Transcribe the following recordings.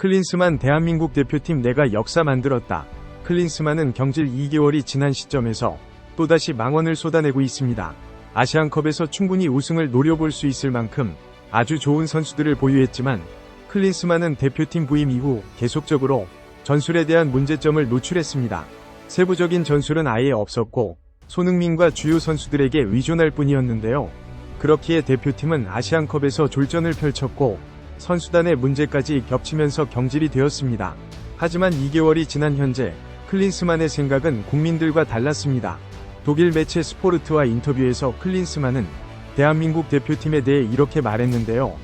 클린스만 대한민국 대표팀 내가 역사 만들었다. 클린스만은 경질 2개월이 지난 시점에서 또다시 망언을 쏟아내고 있습니다. 아시안컵에서 충분히 우승을 노려볼 수 있을 만큼 아주 좋은 선수들을 보유했지만 클린스만은 대표팀 부임 이후 계속적으로 전술에 대한 문제점을 노출했습니다. 세부적인 전술은 아예 없었고 손흥민과 주요 선수들에게 의존할 뿐이었는데요. 그렇기에 대표팀은 아시안컵에서 졸전을 펼쳤고 선수단의 문제까지 겹치면서 경질이 되었습니다. 하지만 2개월이 지난 현재 클린스만의 생각은 국민들과 달랐습니다. 독일 매체 스포르트와 인터뷰에서 클린스만은 대한민국 대표팀에 대해 이렇게 말했는데요.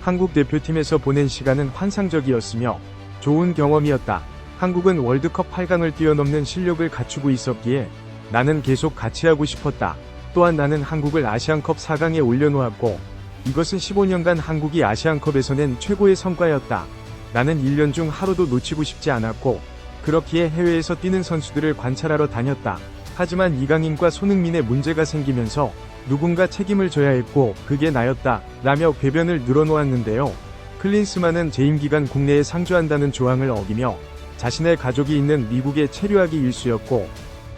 한국 대표팀에서 보낸 시간은 환상적이었으며 좋은 경험이었다. 한국은 월드컵 8강을 뛰어넘는 실력을 갖추고 있었기에 나는 계속 같이 하고 싶었다. 또한 나는 한국을 아시안컵 4강에 올려놓았고 이것은 15년간 한국이 아시안컵에서 낸 최고의 성과였다. 나는 1년 중 하루도 놓치고 싶지 않았고 그렇기에 해외에서 뛰는 선수들을 관찰하러 다녔다. 하지만 이강인과 손흥민의 문제가 생기면서 누군가 책임을 져야 했고 그게 나였다. 라며 궤변을 늘어놓았는데요. 클린스만은 재임 기간 국내에 상주한다는 조항을 어기며 자신의 가족이 있는 미국에 체류하기 일쑤였고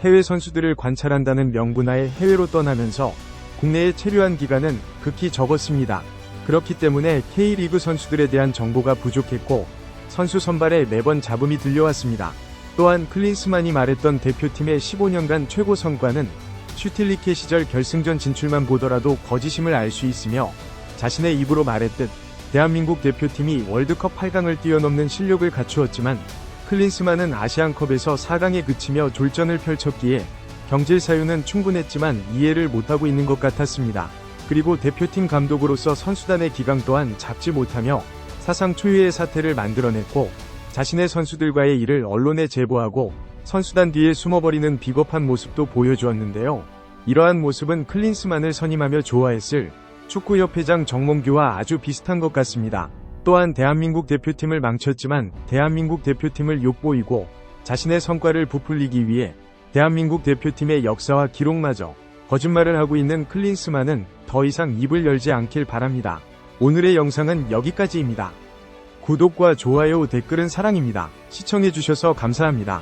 해외 선수들을 관찰한다는 명분하에 해외로 떠나면서 국내에 체류한 기간은 극히 적었습니다. 그렇기 때문에 K리그 선수들에 대한 정보가 부족했고 선수 선발에 매번 잡음이 들려왔습니다. 또한 클린스만이 말했던 대표팀의 15년간 최고 성과는 슈틸리케 시절 결승전 진출만 보더라도 거짓임을 알 수 있으며 자신의 입으로 말했듯 대한민국 대표팀이 월드컵 8강을 뛰어넘는 실력을 갖추었지만 클린스만은 아시안컵에서 4강에 그치며 졸전을 펼쳤기에 경질 사유는 충분했지만 이해를 못하고 있는 것 같았습니다. 그리고 대표팀 감독으로서 선수단의 기강 또한 잡지 못하며 사상 초유의 사태를 만들어냈고 자신의 선수들과의 일을 언론에 제보하고 선수단 뒤에 숨어버리는 비겁한 모습도 보여주었는데요. 이러한 모습은 클린스만을 선임하며 좋아했을 축구협회장 정몽규와 아주 비슷한 것 같습니다. 또한 대한민국 대표팀을 망쳤지만 대한민국 대표팀을 욕보이고 자신의 성과를 부풀리기 위해 대한민국 대표팀의 역사와 기록마저 거짓말을 하고 있는 클린스만은 더 이상 입을 열지 않길 바랍니다. 오늘의 영상은 여기까지입니다. 구독과 좋아요 댓글은 사랑입니다. 시청해주셔서 감사합니다.